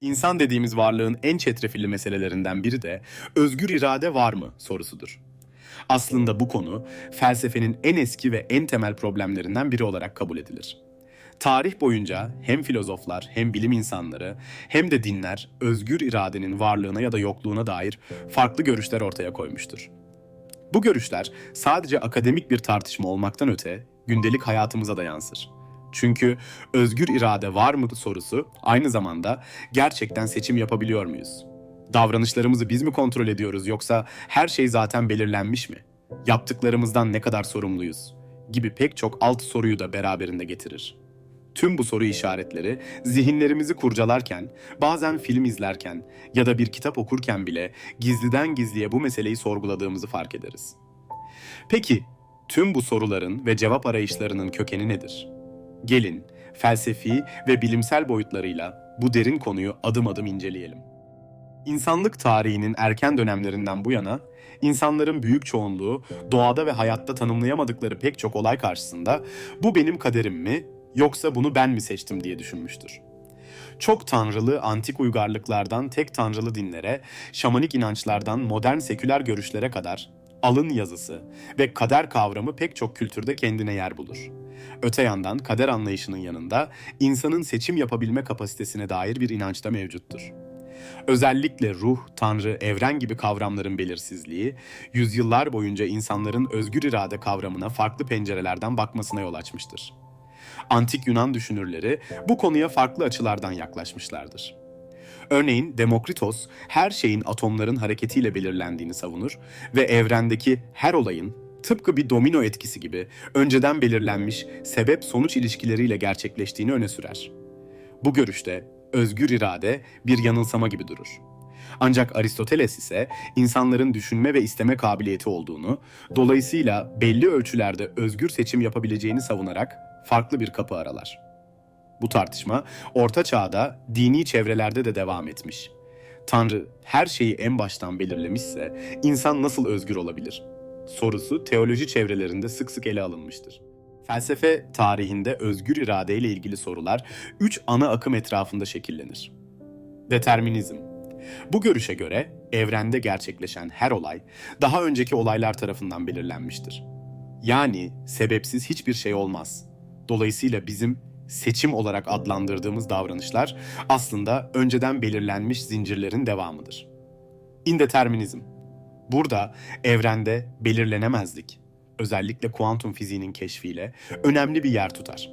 İnsan dediğimiz varlığın en çetrefilli meselelerinden biri de özgür irade var mı sorusudur. Aslında bu konu felsefenin en eski ve en temel problemlerinden biri olarak kabul edilir. Tarih boyunca hem filozoflar hem bilim insanları hem de dinler özgür iradenin varlığına ya da yokluğuna dair farklı görüşler ortaya koymuştur. Bu görüşler sadece akademik bir tartışma olmaktan öte gündelik hayatımıza da yansır. Çünkü özgür irade var mı sorusu aynı zamanda gerçekten seçim yapabiliyor muyuz? Davranışlarımızı biz mi kontrol ediyoruz yoksa her şey zaten belirlenmiş mi? Yaptıklarımızdan ne kadar sorumluyuz? Gibi pek çok alt soruyu da beraberinde getirir. Tüm bu soru işaretleri zihinlerimizi kurcalarken, bazen film izlerken ya da bir kitap okurken bile gizliden gizliye bu meseleyi sorguladığımızı fark ederiz. Peki, tüm bu soruların ve cevap arayışlarının kökeni nedir? Gelin, felsefi ve bilimsel boyutlarıyla bu derin konuyu adım adım inceleyelim. İnsanlık tarihinin erken dönemlerinden bu yana, insanların büyük çoğunluğu doğada ve hayatta tanımlayamadıkları pek çok olay karşısında bu benim kaderim mi yoksa bunu ben mi seçtim diye düşünmüştür. Çok tanrılı antik uygarlıklardan tek tanrılı dinlere, şamanik inançlardan modern seküler görüşlere kadar alın yazısı ve kader kavramı pek çok kültürde kendine yer bulur. Öte yandan kader anlayışının yanında insanın seçim yapabilme kapasitesine dair bir inanç da mevcuttur. Özellikle ruh, tanrı, evren gibi kavramların belirsizliği, yüzyıllar boyunca insanların özgür irade kavramına farklı pencerelerden bakmasına yol açmıştır. Antik Yunan düşünürleri bu konuya farklı açılardan yaklaşmışlardır. Örneğin Demokritos her şeyin atomların hareketiyle belirlendiğini savunur ve evrendeki her olayın tıpkı bir domino etkisi gibi önceden belirlenmiş sebep-sonuç ilişkileriyle gerçekleştiğini öne sürer. Bu görüşte özgür irade bir yanılsama gibi durur. Ancak Aristoteles ise insanların düşünme ve isteme kabiliyeti olduğunu, dolayısıyla belli ölçülerde özgür seçim yapabileceğini savunarak farklı bir kapı aralar. Bu tartışma Orta Çağ'da dini çevrelerde de devam etmiş. Tanrı her şeyi en baştan belirlemişse insan nasıl özgür olabilir? Sorusu teoloji çevrelerinde sık sık ele alınmıştır. Felsefe tarihinde özgür irade ile ilgili sorular üç ana akım etrafında şekillenir. Determinizm. Bu görüşe göre evrende gerçekleşen her olay daha önceki olaylar tarafından belirlenmiştir. Yani sebepsiz hiçbir şey olmaz. Dolayısıyla bizim seçim olarak adlandırdığımız davranışlar aslında önceden belirlenmiş zincirlerin devamıdır. İndeterminizm. Burada evrende belirlenemezlik, özellikle kuantum fiziğinin keşfiyle önemli bir yer tutar.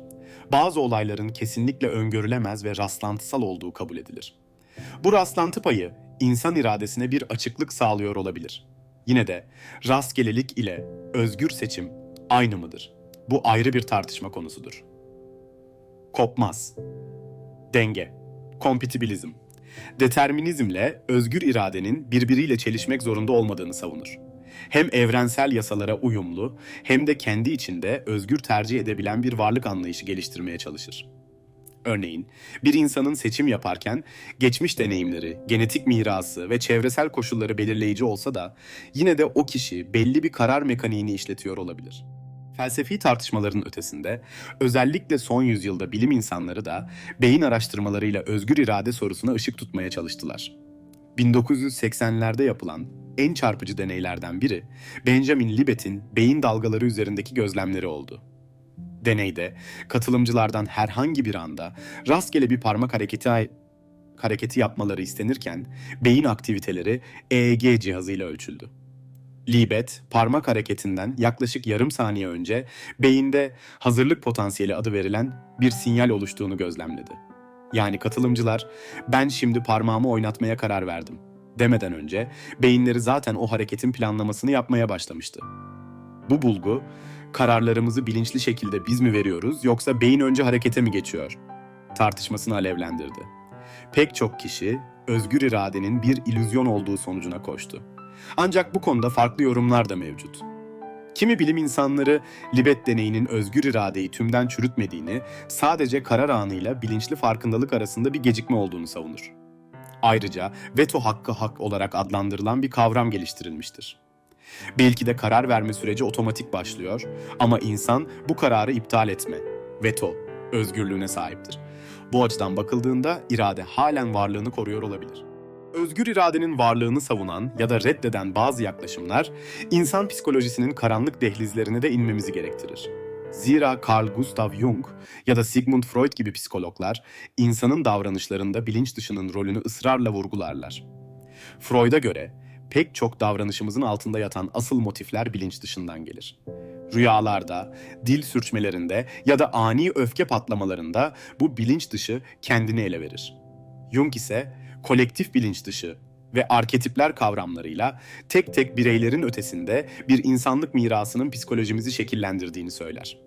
Bazı olayların kesinlikle öngörülemez ve rastlantısal olduğu kabul edilir. Bu rastlantı payı insan iradesine bir açıklık sağlıyor olabilir. Yine de rastgelelik ile özgür seçim aynı mıdır? Bu ayrı bir tartışma konusudur. Kopmaz. Denge. Kompatibilizm. Determinizmle özgür iradenin birbiriyle çelişmek zorunda olmadığını savunur. Hem evrensel yasalara uyumlu hem de kendi içinde özgür tercih edebilen bir varlık anlayışı geliştirmeye çalışır. Örneğin, bir insanın seçim yaparken geçmiş deneyimleri, genetik mirası ve çevresel koşulları belirleyici olsa da yine de o kişi belli bir karar mekaniğini işletiyor olabilir. Felsefi tartışmaların ötesinde özellikle son yüzyılda bilim insanları da beyin araştırmalarıyla özgür irade sorusuna ışık tutmaya çalıştılar. 1980'lerde yapılan en çarpıcı deneylerden biri Benjamin Libet'in beyin dalgaları üzerindeki gözlemleri oldu. Deneyde katılımcılardan herhangi bir anda rastgele bir parmak hareketi hareketi yapmaları istenirken beyin aktiviteleri EEG cihazıyla ölçüldü. Libet, parmak hareketinden yaklaşık yarım saniye önce beyinde hazırlık potansiyeli adı verilen bir sinyal oluştuğunu gözlemledi. Yani katılımcılar, ben şimdi parmağımı oynatmaya karar verdim demeden önce beyinleri zaten o hareketin planlamasını yapmaya başlamıştı. Bu bulgu, kararlarımızı bilinçli şekilde biz mi veriyoruz yoksa beyin önce harekete mi geçiyor? Tartışmasını alevlendirdi. Pek çok kişi özgür iradenin bir ilüzyon olduğu sonucuna koştu. Ancak bu konuda farklı yorumlar da mevcut. Kimi bilim insanları Libet deneyinin özgür iradeyi tümden çürütmediğini, sadece karar anıyla bilinçli farkındalık arasında bir gecikme olduğunu savunur. Ayrıca veto hakkı hak olarak adlandırılan bir kavram geliştirilmiştir. Belki de karar verme süreci otomatik başlıyor ama insan bu kararı iptal etme, veto, özgürlüğüne sahiptir. Bu açıdan bakıldığında irade halen varlığını koruyor olabilir. Özgür iradenin varlığını savunan ya da reddeden bazı yaklaşımlar, insan psikolojisinin karanlık dehlizlerine de inmemizi gerektirir. Zira Carl Gustav Jung ya da Sigmund Freud gibi psikologlar, insanın davranışlarında bilinç dışının rolünü ısrarla vurgularlar. Freud'a göre, pek çok davranışımızın altında yatan asıl motifler bilinç dışından gelir. Rüyalarda, dil sürçmelerinde ya da ani öfke patlamalarında bu bilinç dışı kendini ele verir. Jung ise kolektif bilinç dışı ve arketipler kavramlarıyla tek tek bireylerin ötesinde bir insanlık mirasının psikolojimizi şekillendirdiğini söyler.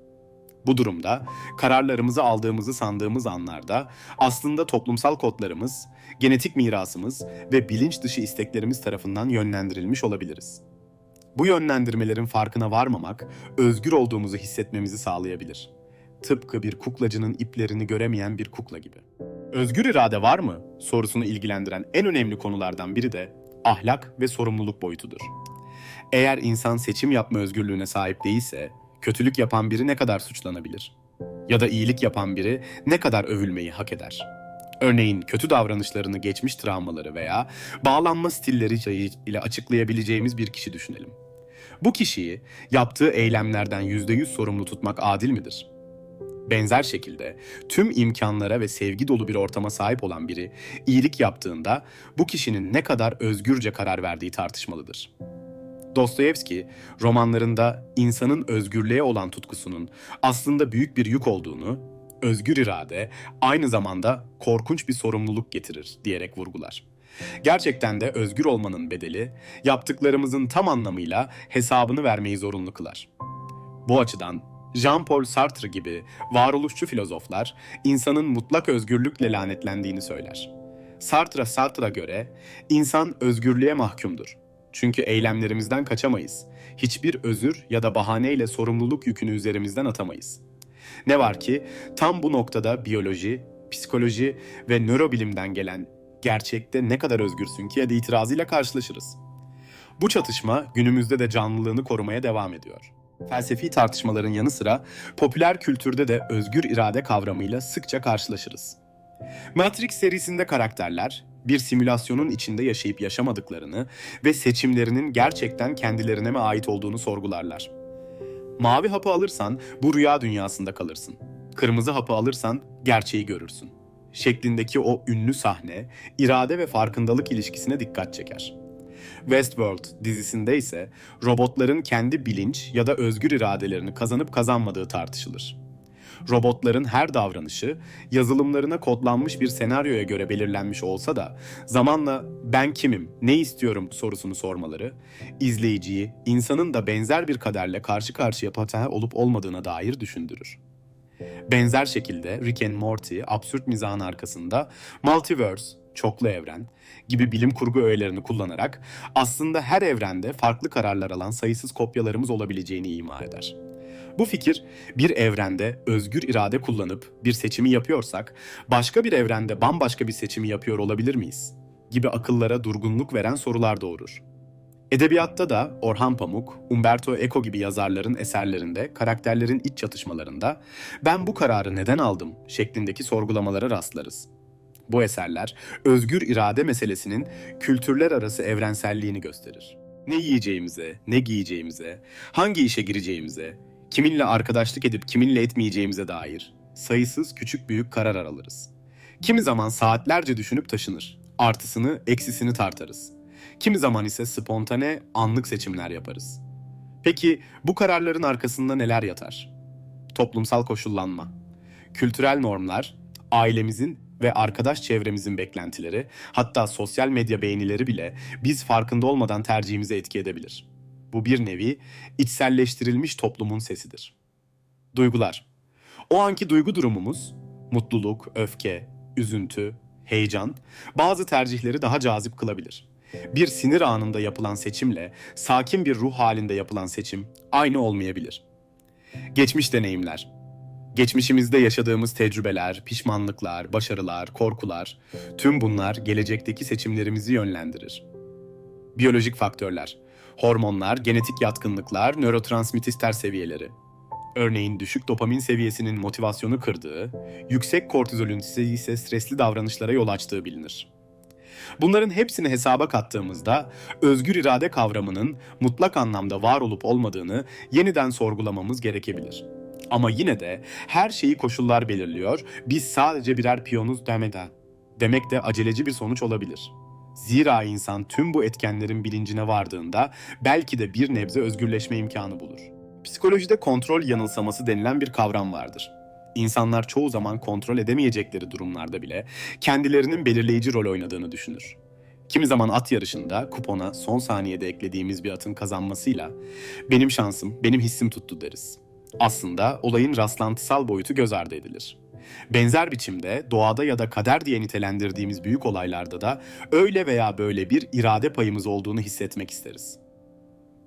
Bu durumda kararlarımızı aldığımızı sandığımız anlarda aslında toplumsal kodlarımız, genetik mirasımız ve bilinç dışı isteklerimiz tarafından yönlendirilmiş olabiliriz. Bu yönlendirmelerin farkına varmamak, özgür olduğumuzu hissetmemizi sağlayabilir. Tıpkı bir kuklacının iplerini göremeyen bir kukla gibi. Özgür irade var mı sorusunu ilgilendiren en önemli konulardan biri de ahlak ve sorumluluk boyutudur. Eğer insan seçim yapma özgürlüğüne sahip değilse, kötülük yapan biri ne kadar suçlanabilir? Ya da iyilik yapan biri ne kadar övülmeyi hak eder? Örneğin kötü davranışlarını geçmiş travmaları veya bağlanma stilleri ile açıklayabileceğimiz bir kişi düşünelim. Bu kişiyi yaptığı eylemlerden %100 sorumlu tutmak adil midir? Benzer şekilde tüm imkanlara ve sevgi dolu bir ortama sahip olan biri iyilik yaptığında bu kişinin ne kadar özgürce karar verdiği tartışmalıdır. Dostoyevski romanlarında insanın özgürlüğe olan tutkusunun aslında büyük bir yük olduğunu, özgür irade aynı zamanda korkunç bir sorumluluk getirir diyerek vurgular. Gerçekten de özgür olmanın bedeli yaptıklarımızın tam anlamıyla hesabını vermeyi zorunlu kılar. Bu açıdan Jean-Paul Sartre gibi varoluşçu filozoflar insanın mutlak özgürlükle lanetlendiğini söyler. Sartre Sartre'a göre insan özgürlüğe mahkumdur. Çünkü eylemlerimizden kaçamayız. Hiçbir özür ya da bahaneyle sorumluluk yükünü üzerimizden atamayız. Ne var ki tam bu noktada biyoloji, psikoloji ve nörobilimden gelen gerçekte ne kadar özgürsün ki ya da itirazıyla karşılaşırız. Bu çatışma günümüzde de canlılığını korumaya devam ediyor. Felsefi tartışmaların yanı sıra popüler kültürde de özgür irade kavramıyla sıkça karşılaşırız. Matrix serisinde karakterler bir simülasyonun içinde yaşayıp yaşamadıklarını ve seçimlerinin gerçekten kendilerine mi ait olduğunu sorgularlar. Mavi hapı alırsan bu rüya dünyasında kalırsın. Kırmızı hapı alırsan gerçeği görürsün. Şeklindeki o ünlü sahne irade ve farkındalık ilişkisine dikkat çeker. Westworld dizisinde ise robotların kendi bilinç ya da özgür iradelerini kazanıp kazanmadığı tartışılır. Robotların her davranışı yazılımlarına kodlanmış bir senaryoya göre belirlenmiş olsa da zamanla ben kimim, ne istiyorum sorusunu sormaları izleyiciyi insanın da benzer bir kaderle karşı karşıya hata olup olmadığına dair düşündürür. Benzer şekilde Rick and Morty absürt mizahın arkasında multiverse, çoklu evren gibi bilim kurgu öğelerini kullanarak aslında her evrende farklı kararlar alan sayısız kopyalarımız olabileceğini ima eder. Bu fikir bir evrende özgür irade kullanıp bir seçimi yapıyorsak başka bir evrende bambaşka bir seçimi yapıyor olabilir miyiz? gibi akıllara durgunluk veren sorular doğurur. Edebiyatta da Orhan Pamuk, Umberto Eco gibi yazarların eserlerinde karakterlerin iç çatışmalarında ben bu kararı neden aldım şeklindeki sorgulamalara rastlarız. Bu eserler özgür irade meselesinin kültürler arası evrenselliğini gösterir. Ne yiyeceğimize, ne giyeceğimize, hangi işe gireceğimize, kiminle arkadaşlık edip kiminle etmeyeceğimize dair sayısız küçük büyük karar alırız. Kimi zaman saatlerce düşünüp taşınır. Artısını, eksisini tartarız. Kimi zaman ise spontane, anlık seçimler yaparız. Peki bu kararların arkasında neler yatar? Toplumsal koşullanma, kültürel normlar, ailemizin ve arkadaş çevremizin beklentileri, hatta sosyal medya beğenileri bile biz farkında olmadan tercihimize etki edebilir. Bu bir nevi içselleştirilmiş toplumun sesidir. Duygular. O anki duygu durumumuz, mutluluk, öfke, üzüntü, heyecan, bazı tercihleri daha cazip kılabilir. Bir sinir anında yapılan seçimle sakin bir ruh halinde yapılan seçim aynı olmayabilir. Geçmiş deneyimler, Geçmişimizde yaşadığımız tecrübeler, pişmanlıklar, başarılar, korkular, tüm bunlar gelecekteki seçimlerimizi yönlendirir. Biyolojik faktörler, hormonlar, genetik yatkınlıklar, nörotransmitter seviyeleri. Örneğin düşük dopamin seviyesinin motivasyonu kırdığı, yüksek kortizolün ise stresli davranışlara yol açtığı bilinir. Bunların hepsini hesaba kattığımızda özgür irade kavramının mutlak anlamda var olup olmadığını yeniden sorgulamamız gerekebilir. Ama yine de her şeyi koşullar belirliyor, biz sadece birer piyonuz demeden. Demek de aceleci bir sonuç olabilir. Zira insan tüm bu etkenlerin bilincine vardığında belki de bir nebze özgürleşme imkanı bulur. Psikolojide kontrol yanılsaması denilen bir kavram vardır. İnsanlar çoğu zaman kontrol edemeyecekleri durumlarda bile kendilerinin belirleyici rol oynadığını düşünür. Kimi zaman at yarışında kupona son saniyede eklediğimiz bir atın kazanmasıyla benim şansım, benim hissim tuttu deriz. Aslında olayın rastlantısal boyutu göz ardı edilir. Benzer biçimde doğada ya da kader diye nitelendirdiğimiz büyük olaylarda da öyle veya böyle bir irade payımız olduğunu hissetmek isteriz.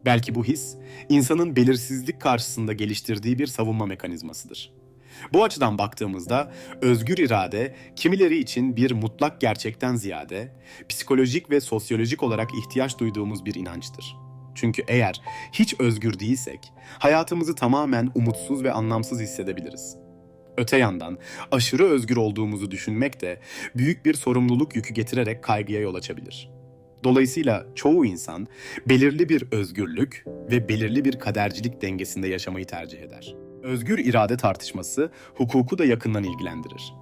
Belki bu his, insanın belirsizlik karşısında geliştirdiği bir savunma mekanizmasıdır. Bu açıdan baktığımızda özgür irade kimileri için bir mutlak gerçekten ziyade psikolojik ve sosyolojik olarak ihtiyaç duyduğumuz bir inançtır. Çünkü eğer hiç özgür değilsek hayatımızı tamamen umutsuz ve anlamsız hissedebiliriz. Öte yandan aşırı özgür olduğumuzu düşünmek de büyük bir sorumluluk yükü getirerek kaygıya yol açabilir. Dolayısıyla çoğu insan belirli bir özgürlük ve belirli bir kadercilik dengesinde yaşamayı tercih eder. Özgür irade tartışması hukuku da yakından ilgilendirir.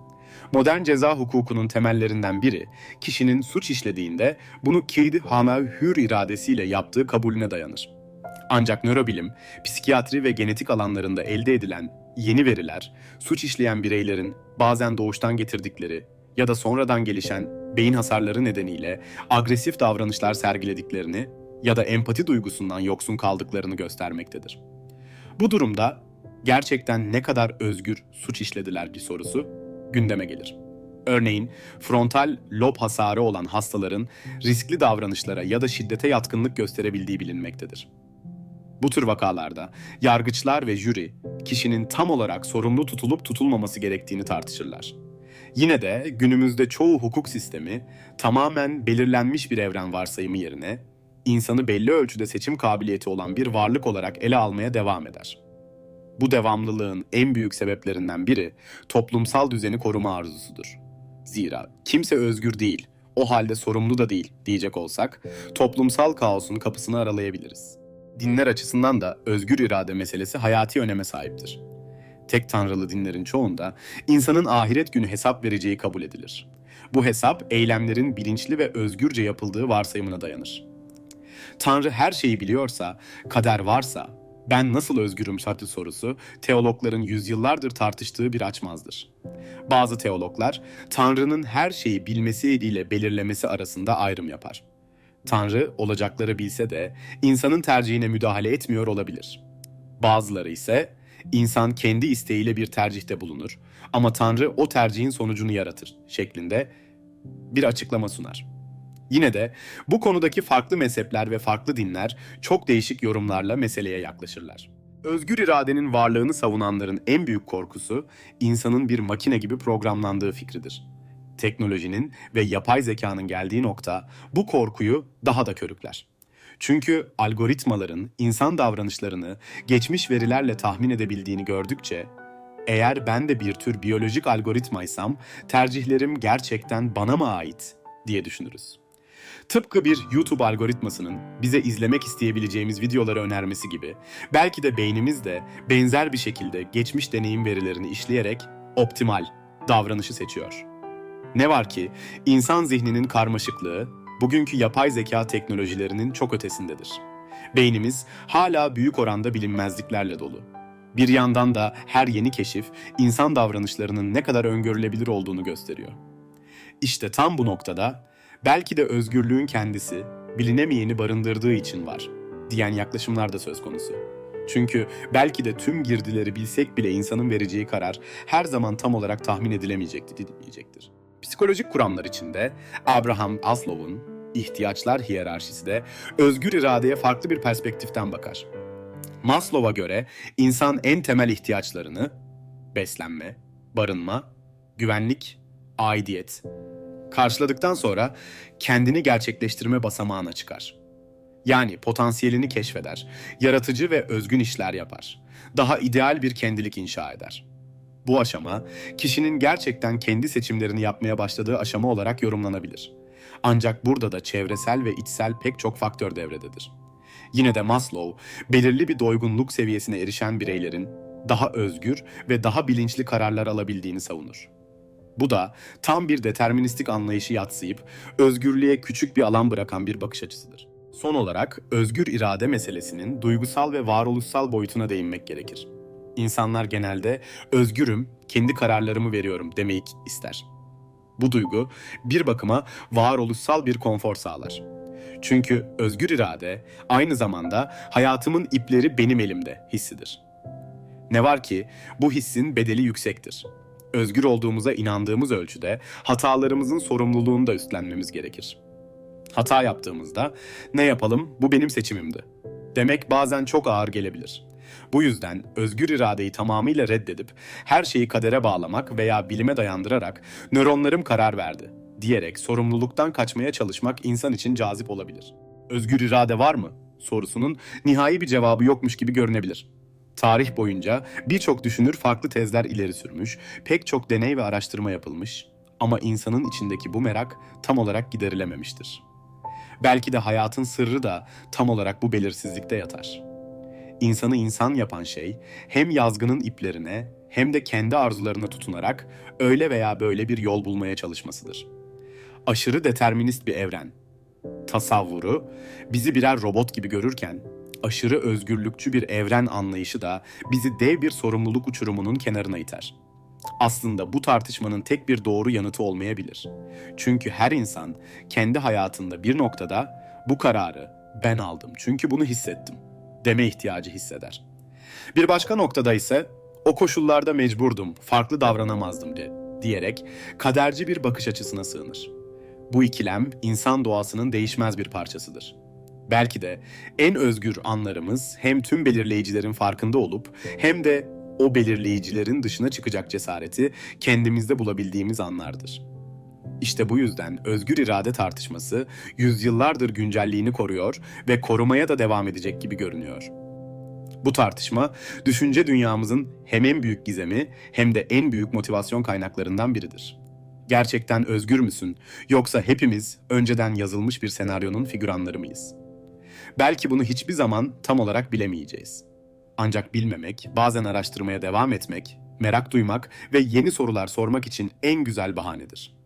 Modern ceza hukukunun temellerinden biri, kişinin suç işlediğinde bunu kendi hama hür iradesiyle yaptığı kabulüne dayanır. Ancak nörobilim, psikiyatri ve genetik alanlarında elde edilen yeni veriler, suç işleyen bireylerin bazen doğuştan getirdikleri ya da sonradan gelişen beyin hasarları nedeniyle agresif davranışlar sergilediklerini ya da empati duygusundan yoksun kaldıklarını göstermektedir. Bu durumda gerçekten ne kadar özgür suç işlediler bir sorusu gündeme gelir. Örneğin frontal lob hasarı olan hastaların riskli davranışlara ya da şiddete yatkınlık gösterebildiği bilinmektedir. Bu tür vakalarda yargıçlar ve jüri kişinin tam olarak sorumlu tutulup tutulmaması gerektiğini tartışırlar. Yine de günümüzde çoğu hukuk sistemi tamamen belirlenmiş bir evren varsayımı yerine insanı belli ölçüde seçim kabiliyeti olan bir varlık olarak ele almaya devam eder. Bu devamlılığın en büyük sebeplerinden biri toplumsal düzeni koruma arzusudur. Zira kimse özgür değil, o halde sorumlu da değil diyecek olsak toplumsal kaosun kapısını aralayabiliriz. Dinler açısından da özgür irade meselesi hayati öneme sahiptir. Tek tanrılı dinlerin çoğunda insanın ahiret günü hesap vereceği kabul edilir. Bu hesap eylemlerin bilinçli ve özgürce yapıldığı varsayımına dayanır. Tanrı her şeyi biliyorsa, kader varsa, ben nasıl özgürüm şartı sorusu teologların yüzyıllardır tartıştığı bir açmazdır. Bazı teologlar Tanrı'nın her şeyi bilmesi ile belirlemesi arasında ayrım yapar. Tanrı olacakları bilse de insanın tercihine müdahale etmiyor olabilir. Bazıları ise insan kendi isteğiyle bir tercihte bulunur ama Tanrı o tercihin sonucunu yaratır şeklinde bir açıklama sunar. Yine de bu konudaki farklı mezhepler ve farklı dinler çok değişik yorumlarla meseleye yaklaşırlar. Özgür iradenin varlığını savunanların en büyük korkusu insanın bir makine gibi programlandığı fikridir. Teknolojinin ve yapay zekanın geldiği nokta bu korkuyu daha da körükler. Çünkü algoritmaların insan davranışlarını geçmiş verilerle tahmin edebildiğini gördükçe eğer ben de bir tür biyolojik algoritmaysam tercihlerim gerçekten bana mı ait diye düşünürüz. Tıpkı bir YouTube algoritmasının bize izlemek isteyebileceğimiz videoları önermesi gibi belki de beynimiz de benzer bir şekilde geçmiş deneyim verilerini işleyerek optimal davranışı seçiyor. Ne var ki insan zihninin karmaşıklığı bugünkü yapay zeka teknolojilerinin çok ötesindedir. Beynimiz hala büyük oranda bilinmezliklerle dolu. Bir yandan da her yeni keşif insan davranışlarının ne kadar öngörülebilir olduğunu gösteriyor. İşte tam bu noktada belki de özgürlüğün kendisi bilinemeyeni barındırdığı için var diyen yaklaşımlar da söz konusu. Çünkü belki de tüm girdileri bilsek bile insanın vereceği karar her zaman tam olarak tahmin edilemeyecektir diyecektir. Psikolojik kuramlar içinde Abraham Maslow'un ihtiyaçlar hiyerarşisi de özgür iradeye farklı bir perspektiften bakar. Maslow'a göre insan en temel ihtiyaçlarını beslenme, barınma, güvenlik, aidiyet karşıladıktan sonra kendini gerçekleştirme basamağına çıkar. Yani potansiyelini keşfeder, yaratıcı ve özgün işler yapar. Daha ideal bir kendilik inşa eder. Bu aşama, kişinin gerçekten kendi seçimlerini yapmaya başladığı aşama olarak yorumlanabilir. Ancak burada da çevresel ve içsel pek çok faktör devrededir. Yine de Maslow, belirli bir doygunluk seviyesine erişen bireylerin daha özgür ve daha bilinçli kararlar alabildiğini savunur. Bu da tam bir deterministik anlayışı yatsıyıp özgürlüğe küçük bir alan bırakan bir bakış açısıdır. Son olarak özgür irade meselesinin duygusal ve varoluşsal boyutuna değinmek gerekir. İnsanlar genelde özgürüm, kendi kararlarımı veriyorum demeyi ister. Bu duygu bir bakıma varoluşsal bir konfor sağlar. Çünkü özgür irade aynı zamanda hayatımın ipleri benim elimde hissidir. Ne var ki bu hissin bedeli yüksektir. Özgür olduğumuza inandığımız ölçüde hatalarımızın sorumluluğunu da üstlenmemiz gerekir. Hata yaptığımızda ne yapalım bu benim seçimimdi. Demek bazen çok ağır gelebilir. Bu yüzden özgür iradeyi tamamıyla reddedip her şeyi kadere bağlamak veya bilime dayandırarak nöronlarım karar verdi diyerek sorumluluktan kaçmaya çalışmak insan için cazip olabilir. Özgür irade var mı sorusunun nihai bir cevabı yokmuş gibi görünebilir. Tarih boyunca birçok düşünür farklı tezler ileri sürmüş, pek çok deney ve araştırma yapılmış ama insanın içindeki bu merak tam olarak giderilememiştir. Belki de hayatın sırrı da tam olarak bu belirsizlikte yatar. İnsanı insan yapan şey hem yazgının iplerine hem de kendi arzularına tutunarak öyle veya böyle bir yol bulmaya çalışmasıdır. Aşırı determinist bir evren, tasavvuru bizi birer robot gibi görürken aşırı özgürlükçü bir evren anlayışı da bizi dev bir sorumluluk uçurumunun kenarına iter. Aslında bu tartışmanın tek bir doğru yanıtı olmayabilir. Çünkü her insan kendi hayatında bir noktada bu kararı ben aldım çünkü bunu hissettim deme ihtiyacı hisseder. Bir başka noktada ise o koşullarda mecburdum, farklı davranamazdım de, diyerek kaderci bir bakış açısına sığınır. Bu ikilem insan doğasının değişmez bir parçasıdır. Belki de en özgür anlarımız hem tüm belirleyicilerin farkında olup hem de o belirleyicilerin dışına çıkacak cesareti kendimizde bulabildiğimiz anlardır. İşte bu yüzden özgür irade tartışması yüzyıllardır güncelliğini koruyor ve korumaya da devam edecek gibi görünüyor. Bu tartışma düşünce dünyamızın hem en büyük gizemi hem de en büyük motivasyon kaynaklarından biridir. Gerçekten özgür müsün yoksa hepimiz önceden yazılmış bir senaryonun figüranları mıyız? Belki bunu hiçbir zaman tam olarak bilemeyeceğiz. Ancak bilmemek, bazen araştırmaya devam etmek, merak duymak ve yeni sorular sormak için en güzel bahanedir.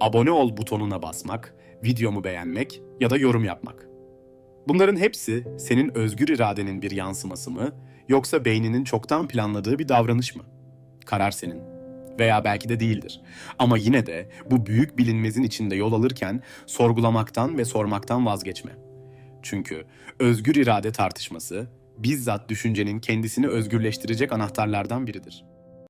Abone ol butonuna basmak, videomu beğenmek ya da yorum yapmak. Bunların hepsi senin özgür iradenin bir yansıması mı yoksa beyninin çoktan planladığı bir davranış mı? Karar senin. Veya belki de değildir. Ama yine de bu büyük bilinmezin içinde yol alırken sorgulamaktan ve sormaktan vazgeçme. Çünkü özgür irade tartışması bizzat düşüncenin kendisini özgürleştirecek anahtarlardan biridir.